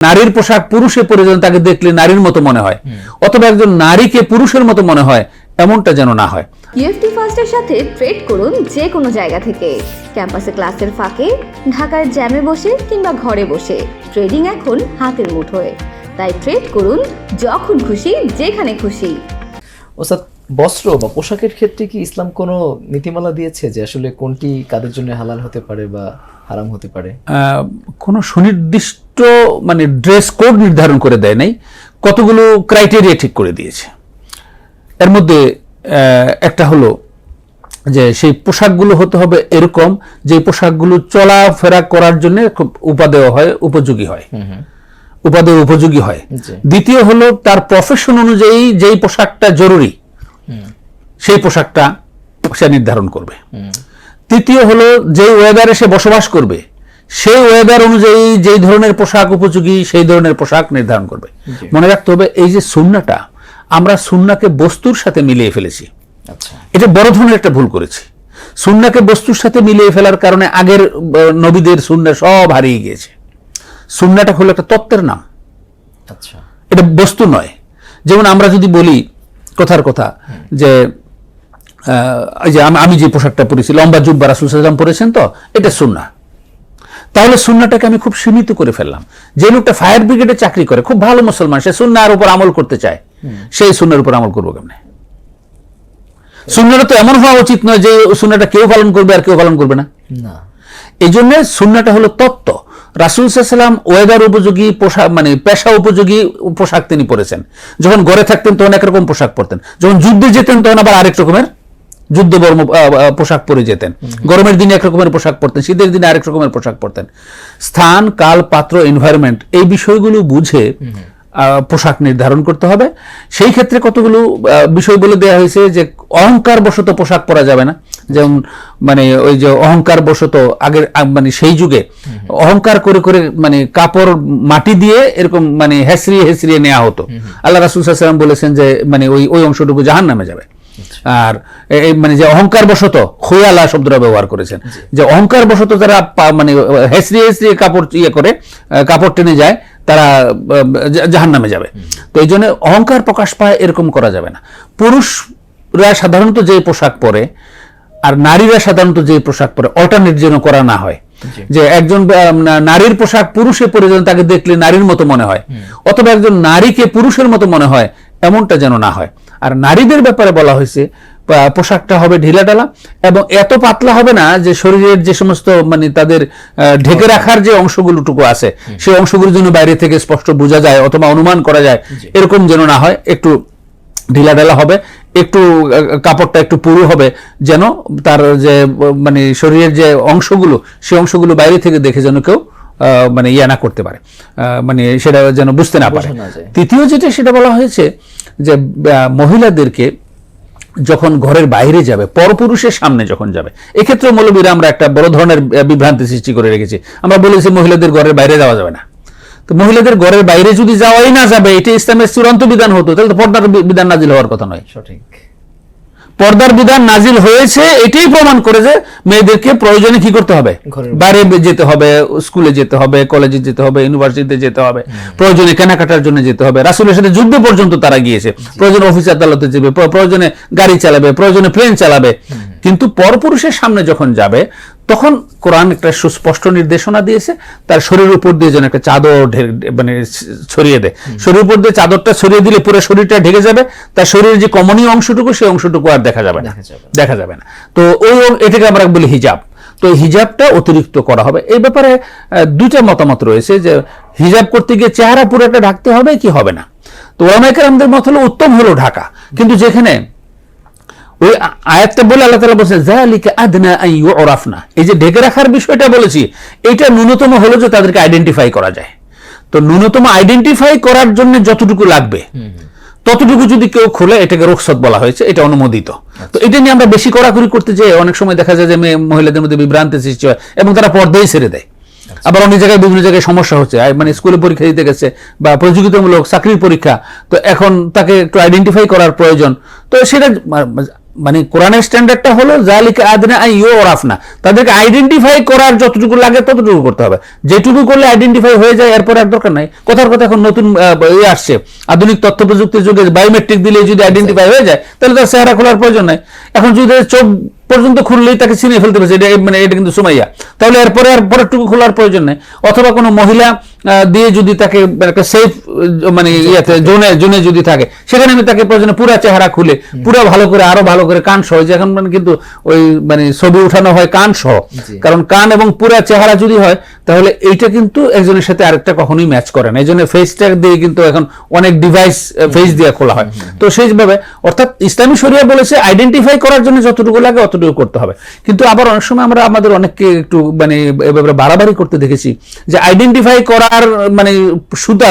নারীর পোশাক পুরুষে পরিধান তাকে দেখলে নারীর মতো মনে হয়। অথবা একজন নারীকে পুরুষের মতো মনে হয় এমনটা যেন না হয়। ইউএফটি ফার্স্টের সাথে ট্রেড করুন যে কোনো জায়গা থেকে। ক্যাম্পাসে ক্লাসের ফাঁকে ঢাকার জ্যামে বসে কিংবা ঘরে বসে। ট্রেডিং এখন হাতের মুঠোয়। তাই ট্রেড করুন যখন খুশি যেখানে খুশি। ওস্তাদ বস্ত্র বা পোশাকের ক্ষেত্রে কি ইসলাম কোনো নীতিমালা দিয়েছে যে আসলে কোনটি কাদের জন্য হালাল হতে পারে বা হারাম হতে পারে? কোনো সুনির্দিষ্ট মানে ড্রেস কোড নির্ধারণ করে দেয় নাই কতগুলো ক্রাইটেরিয়া ঠিক করে দিয়েছে। এর মধ্যে একটা হলো যে সেই পোশাকগুলো হতে হবে এরকম যে পোশাকগুলো চলাফেরা করার জন্য খুব উপাদেয় হয় উপযোগী হয়। উপাদেয় উপযোগী হয়। দ্বিতীয় হলো তার প্রফেশন অনুযায়ী যেই পোশাকটা জরুরি সেই পোশাকটা সে নির্ধারণ করবে। তৃতীয় হলো যে ওয়েদারে সে বসবাস করবে সেই ওয়েদার অনুযায়ী যেই ধরনের পোশাক উপযোগী সেই ধরনের পোশাক নির্ধারণ করবে। মনে রাখতে হবে এই যে সুন্নাটা আমরা সুন্নাকে বস্তুর সাথে মিলিয়ে ফেলেছি। আচ্ছা। এটা বড় ধরনের একটা ভুল করেছি। সুন্নাকে বস্তুর সাথে মিলিয়ে ফেলার কারণে আগের নবীদের সুন্না সব হারিয়ে গিয়েছে। সুন্নাটা হলো একটা তত্ত্বের নাম। আচ্ছা। এটা বস্তু নয়। যেমন আমরা যদি বলি কথার কথা যে এই যে আমি- যে পোশাকটা পরেছি লম্বা জুব্বা রাসুল সাল্লাম পরেছেন তো এটা সুন্না তাহলে সুন্নাটাকে আমি খুব সীমিত করে ফেললাম। যে লোকটা ফায়ার ব্রিগেডে চাকরি করে খুব ভালো মুসলমান সে সুন্নার উপর আমল করতে চায় সেই সুন্নার উপর আমল করব কেমনে? সুন্নাটা তো এমন হওয়া উচিত নয় যে সুন্নাটা কেউ পালন করবে আর কেউ পালন করবে না। না। এই জন্য সুন্নাটা হলো তত্ত্ব। রাসুল সাল্লাম ওয়েদার উপযোগী পোশাক মানে পেশা উপযোগী পোশাক তিনি পরেছেন। যখন ঘরে থাকতেন তখন একরকম পোশাক পরতেন। যখন যুদ্ধে যেতেন তখন আবার আরেক রকমের যুদ্ধ বর্ম পোশাক পরে যেতেন। গরমের দিনে এক রকমের পোশাক পরতেন শীতের দিনে আরেক রকমের পোশাক পরতেন। স্থান কাল পাত্র এনভায়রনমেন্ট এই বিষয়গুলো বুঝে আহ, পোশাক নির্ধারণ করতে হবে। সেই ক্ষেত্রে কতগুলো বিষয় বলে দেওয়া হয়েছে যে অহংকার বশত পোশাক পরা যাবে না। যেমন মানে ওই যে অহংকার বশত আগের মানে সেই যুগে অহংকার করে করে মানে কাপড় মাটি দিয়ে এরকম মানে হেসরিয়ে হেসরিয়ে নেওয়া হতো। আল্লাহ রাসুল সাল্লাম বলেছেন যে মানে ওই ওই অংশটুকু জাহান নামে যাবে। আর মানে যে অহংকার বশত খোয়ালা শব্দটা ব্যবহার করেছেন। যে অহংকার বশত যারা মানে হেসরিয়ে হেসরিয়ে কাপড় ইয়ে করে কাপড় টেনে যায় তারা জাহান নামে যাবে। তো এই জন্য অহংকার প্রকাশ পায় এরকম করা যাবে না। পুরুষরা সাধারণত যে পোশাক পরে আর নারীরা সাধারণত যে পোশাক পরে অল্টারনেট যেন করা না হয়। যে একজন নারীর পোশাক পুরুষে পরিধান তাকে দেখলে নারীর মতো মনে হয় অথবা একজন নারীকে পুরুষের মতো মনে হয় এমনটা যেন না হয়। আর নারীদের ব্যাপারে বলা হয়েছে পোশাকটা হবে ঢিলাঢালা এবং এত পাতলা হবে না যে শরীরের যে সমস্ত মানে তাদের আহ, ঢেকে রাখার যে অংশগুলোটুকু আছে সেই অংশগুলো যেন বাইরে থেকে স্পষ্ট বোঝা যায় অথবা অনুমান করা যায় এরকম যেন না হয় একটু ঢিলা ঢালা হবে। একটু কাপড়টা একটু পুরু হবে যেন তার যে মানে শরীরের যে অংশগুলো সেই অংশগুলো বাইরে থেকে দেখে যেন কেউ মানে ইয়া না করতে পারে। আহ, মানে সেটা যেন বুঝতে না পারে। তৃতীয় যেটা সেটা বলা হয়েছে যে মহিলাদেরকে যখন ঘরের বাইরে যাবে পরপুরুষের সামনে যখন যাবে এক্ষেত্রে মৌলবীরা আমরা একটা বড় ধরনের বিভ্রান্তি সৃষ্টি করে রেখেছি। আমরা বলেছি মহিলাদের ঘরের বাইরে যাওয়া যাবে না। তো মহিলাদের ঘরের বাইরে যদি যাওয়াই না যাবে এটা ইসলামের চূড়ান্ত বিধান হতো। তাহলে তো পর্দার বিধান নাজিল হওয়ার কথা নয়। সঠিক। পর্দার বিধান নাজিল হয়েছে এটাই প্রমাণ করে যে মেয়েদেরকে প্রয়োজনে কি করতে হবে? বাইরে। যেতে হবে স্কুলে যেতে হবে কলেজে যেতে হবে ইউনিভার্সিটিতে যেতে হবে প্রয়োজনে কেনাকাটার জন্য যেতে হবে। রাসুলের সাথে যুদ্ধ পর্যন্ত তারা গিয়েছে। প্রয়োজনে অফিস আদালতে যাবে প্রয়োজনে গাড়ি চালাবে প্রয়োজনে প্লেন চালাবে। কিন্তু পরপুরুষের সামনে যখন যাবে তখন কোরআন একটা সুস্পষ্ট নির্দেশনা দিয়েছে তার শরীর উপর দিয়ে যেন একটা চাদর মানে ছড়িয়ে দেয়। শরীরের উপর দিয়ে চাদরটা ছড়িয়ে দিলে পুরো শরীরটা ঢেকে যাবে তার শরীরের যে কমনীয় অংশটুকু সেই অংশটুকু আর দেখা যাবে না। দেখা যাবে না। দেখা যাবে না। তো ওই এটাকে আমরা বলি হিজাব। তো হিজাবটা অতিরিক্ত করা হবে। এই ব্যাপারে দুটা মতামত রয়েছে যে হিজাব করতে গিয়ে চেহারা পুরোটা ঢাকতে হবে কি হবে না? তো ওলামাইকার আমাদের মত হলো উত্তম হলো ঢাকা। কিন্তু যেখানে ওই আয়াতটা বলে আল্লাহ তালা বলছে জালিকা আদনা আন ইউরাফনা। এই যে ঢেকে রাখার বিষয়টা বলেছি এটা ন্যূনতম হলো যে তাদেরকে আইডেন্টিফাই করা যায়। তো ন্যূনতম আইডেন্টিফাই করার জন্য যতটুকু লাগবে ততটুকু যদি কেউ খোলে এটাকে রোকসত বলা হয়েছে এটা অনুমোদিত। তো এটা নিয়ে আমরা বেশি কড়াকড়ি করতে যেয়ে অনেক সময় দেখা যায় যে মেয়ে মহিলাদের মধ্যে বিভ্রান্তি সৃষ্টি হয় এবং তারা পর্দাই ছেড়ে দেয়। আবার অনেক জায়গায় বিভিন্ন জায়গায় সমস্যা হচ্ছে। মানে স্কুলে পরীক্ষা দিতে গেছে বা প্রতিযোগিতামূলক চাকরির পরীক্ষা তো এখন তাকে একটু আইডেন্টিফাই করার প্রয়োজন। তো সেটা মানে কোরআনের স্ট্যান্ডার্ডটা হলো জালিকা আদনা আই ইউ ওরাফনা তাদেরকে আইডেন্টিফাই করার যতটুকু লাগে ততটুকু করতে হবে। যেটুকু করলে আইডেন্টিফাই হয়ে যায়, এরপর আর দরকার নাই। কথার কথা এখন নতুন ইয়ে আসছে। আধুনিক তথ্য প্রযুক্তির যুগে বায়োমেট্রিক দিলে যদি আইডেন্টিফাই হয়ে যায়, তাহলে তার চেহারা খোলার প্রয়োজন নাই। এখন যদি চোখ পর্যন্ত খুললেই তাকে চিনে ফেলতে পারছে, এটা মানে এটা কিন্তু সুমাইয়া। তাহলে এরপরে আর পরেরটুকু খোলার প্রয়োজন নেই। অথবা কোনো মহিলা দিয়ে যদি তাকে একটা সেফ মানে ইয়েতে জোনে জোনে যদি থাকে সেখানে আমি তাকে প্রয়োজনে পুরো চেহারা খুলে পুরো ভালো করে আরও ভালো করে কান সহ যে এখন মানে কিন্তু ওই মানে ছবি উঠানো হয় কান সহ। কারণ কান এবং পুরো চেহারা যদি হয় তাহলে এইটা কিন্তু একজনের সাথে আরেকটা কখনোই ম্যাচ করে না। এই জন্য ফেসটা দিয়ে কিন্তু এখন অনেক ডিভাইস ফেস দিয়ে খোলা হয়। তো সেইভাবে অর্থাৎ ইসলামী শরিয়া বলেছে আইডেন্টিফাই করার জন্য যতটুকু লাগে অতটুকু করতে হবে। কিন্তু আবার অনেক সময় আমরা আমাদের অনেককে একটু মানে এ ব্যাপারে বাড়াবাড়ি করতে দেখেছি যে আইডেন্টিফাই করার মানে সুতা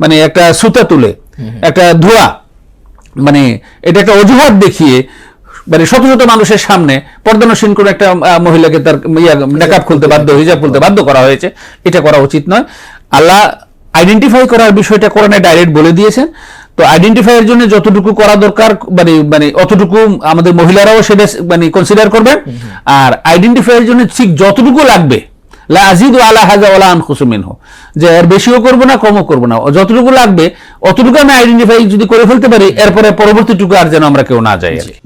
মানে একটা সুতা তুলে একটা ধোয়া মানে এটা একটা অজুহাত দেখিয়ে মানে শত শত মানুষের সামনে পর্দানসীন করে একটা মহিলাকে তার ইয়া মেকআপ খুলতে বাধ্য হিজাব খুলতে বাধ্য করা হয়েছে। এটা করা উচিত নয়। আল্লাহ আইডেন্টিফাই করার বিষয়টা কোরআনে ডাইরেক্ট বলে দিয়েছেন। তো আইডেন্টিফাই এর জন্য যতটুকু করা দরকার মানে মানে অতটুকু আমাদের মহিলারাও সেটা মানে কনসিডার করবেন। আর আইডেন্টিফাই এর জন্য ঠিক যতটুকু লাগবে আজিদু আলা হাজা ওয়ালা আনখুসু মিনহু যে এর বেশিও করব না, কমও করব না যতটুকু লাগবে, অতটুকু আমি আইডেন্টিফাই যদি করে ফেলতে পারি, এরপরে পরবর্তীটুকু আর যেন আমরা কেউ না যাই আর কি।